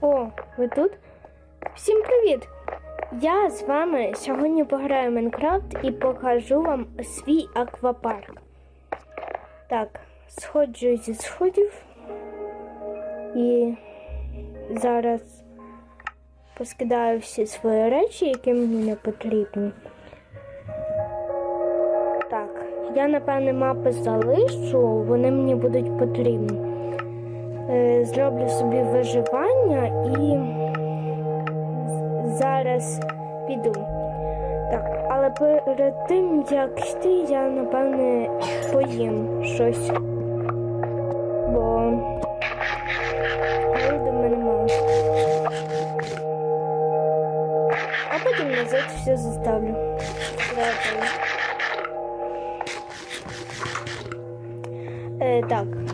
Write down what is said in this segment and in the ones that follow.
О, ви тут? Всім привіт! Я з вами сьогодні пограю в Майнкрафт і покажу вам свій аквапарк. Так, сходжу зі сходів і зараз поскидаю всі свої речі, які мені не потрібні. Так, я напевне мапи залишу, вони мені будуть потрібні. Е, Зроблю собі виживання і зараз піду. Так, але перед тим як йти, я напевне поїм щось. Бо в мене мало. А потім назад все заставлю. Е, так.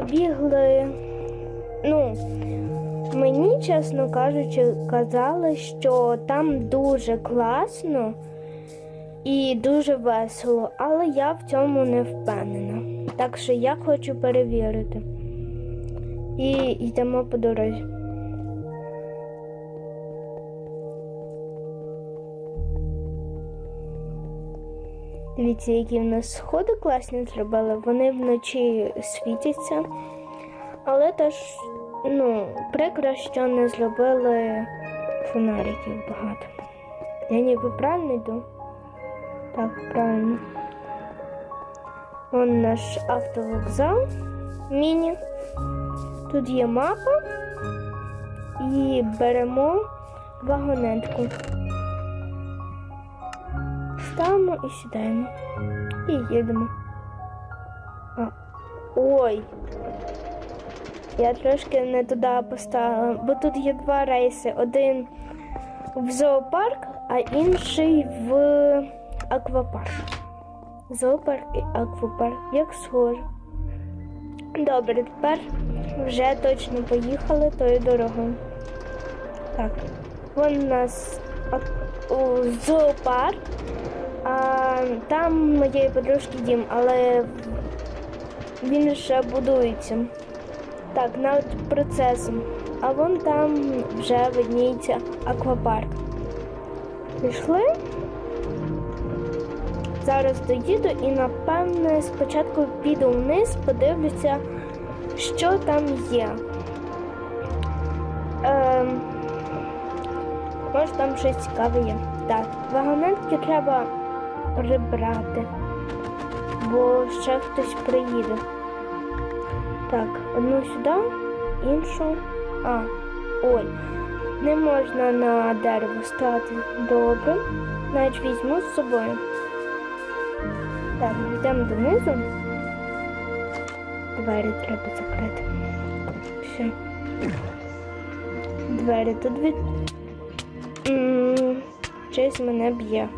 Побігли. Ну, мені, чесно кажучи, казали, що там дуже класно і дуже весело, але я в цьому не впевнена. Так що я хочу перевірити. І йдемо по дорозі. Дивіться, які в нас сходи класні зробили. Вони вночі світяться. Але теж, ну, прикро, що не зробили фонариків багато. Я ніби правильно йду? Так, правильно. Вон наш автовокзал. Міні. Тут є мапа. І беремо вагонетку. Ставимо і сідаємо. І їдемо. А, ой. Я трошки не туди поставила, бо тут є два рейси. Один в зоопарк, а інший в аквапарк. Зоопарк і аквапарк, як схоже. Добре, тепер вже точно поїхали тою дорогою. Так, вон у нас зоопарк, там моєї подружки дім, але він ще будується. Так, над процесом. А вон там вже видніється аквапарк. Пішли. Зараз доїду і, напевне, спочатку піду вниз, подивлюся, що там є. Ем, може там щось цікаве є. Так, вагонетки треба прибрати, бо ще хтось приїде. Так, одну сюди, іншу. А, ой, не можна на дерево стати. Добре. Навіть візьму з собою. Так, йдемо донизу. Двері треба закрити. Все. Двері тут від. Щось мене б'є.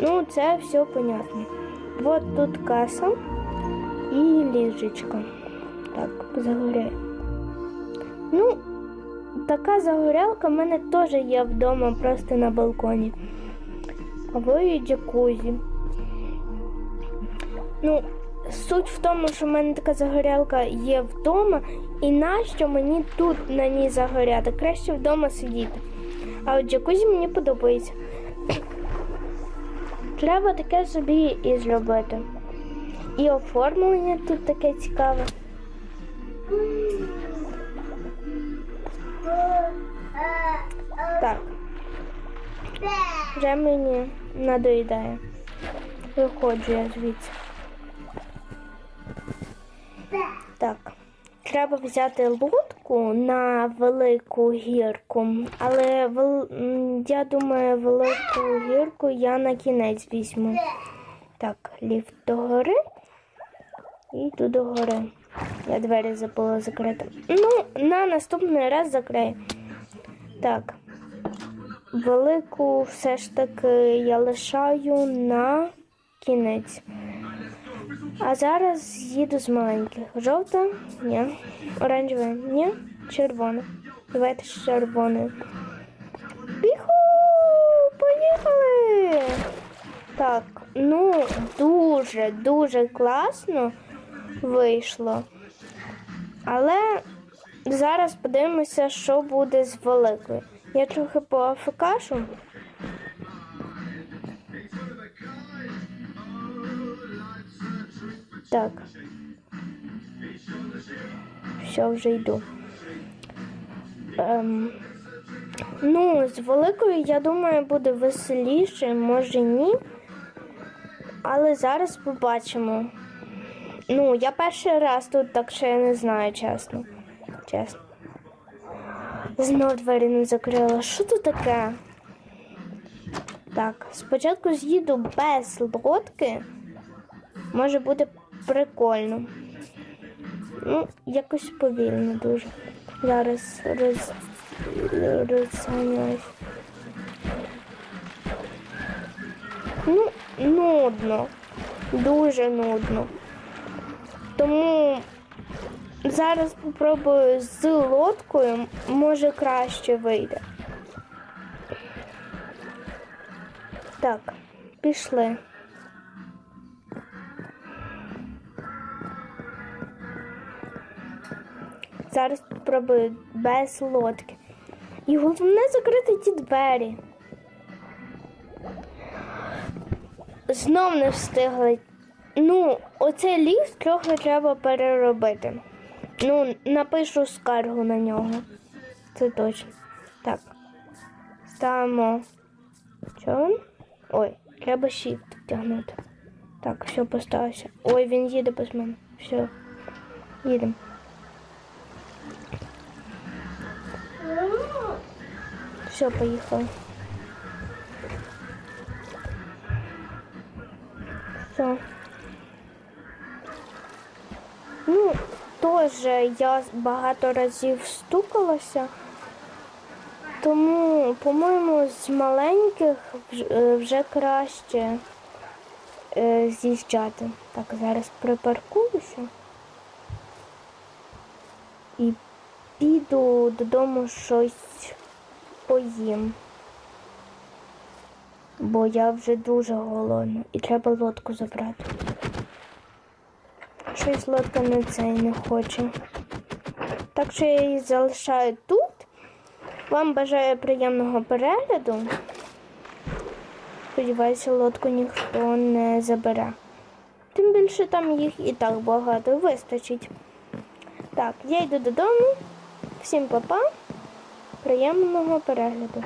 Ну, це все понятно. Вот тут каса і ліжечко. Так, загоряє. Ну, така загорялка в мене теж є вдома, просто на балконі. Або і джакузі. Ну, суть в тому, що в мене така загорялка є вдома, і нащо мені тут на ній загоряти? Краще вдома сидіти. А от джакузі мені подобається. Треба таке собі і зробити. І оформлення тут таке цікаве. Так. Вже мені надоїдає. Виходжу я звідси. Так. Треба взяти лодку на велику гірку, але вел... я думаю, велику гірку я на кінець візьму. Так, ліфт догори. І йду догори. Я двері забула закрити. Ну, на наступний раз закрию. Так. Велику все ж таки я лишаю на кінець. А зараз їду з маленьких. Жовта? Ні. Оранжева? Ні. Червона. Давайте з червоною. Біху! Поїхали! Так, ну, дуже, дуже класно вийшло. Але зараз подивимося, що буде з великою. Я трохи поафекашу. Так. Все, вже йду. Ем, ну, з великою, я думаю, буде веселіше, може ні. Але зараз побачимо. Ну, я перший раз тут, так що я не знаю, чесно. Чесно. Знов двері не закрила. Що тут таке? Так, спочатку з'їду без лодки. Може буде прикольно. Ну, якось повільно дуже. Зараз роз... розганяюсь. Ну, нудно. Дуже нудно. Тому зараз попробую з лодкою, може краще вийде. Так, пішли. Зараз спробую без лодки. І головне закрити ті двері. Знов не встигли. Ну, оцей ліфт трохи треба переробити. Ну, напишу скаргу на нього. Це точно. Так. Ставимо. Що? Ой, треба shift тягнути. Так, все, поставився. Ой, він їде без мене. Все. Їдемо. Все, поїхали. Все. Ну, теж я багато разів стукалася. Тому, по-моєму, з маленьких е, вже краще е, з'їжджати. Так, зараз припаркуюся і піду додому щось поїм. Бо я вже дуже голодна і треба лодку забрати. Щось лодка на цей не хоче. Так що я її залишаю тут. Вам бажаю приємного перегляду. Сподіваюся, лодку ніхто не забере. Тим більше там їх і так багато вистачить. Так, я йду додому. Всім па-па. Приємного перегляду.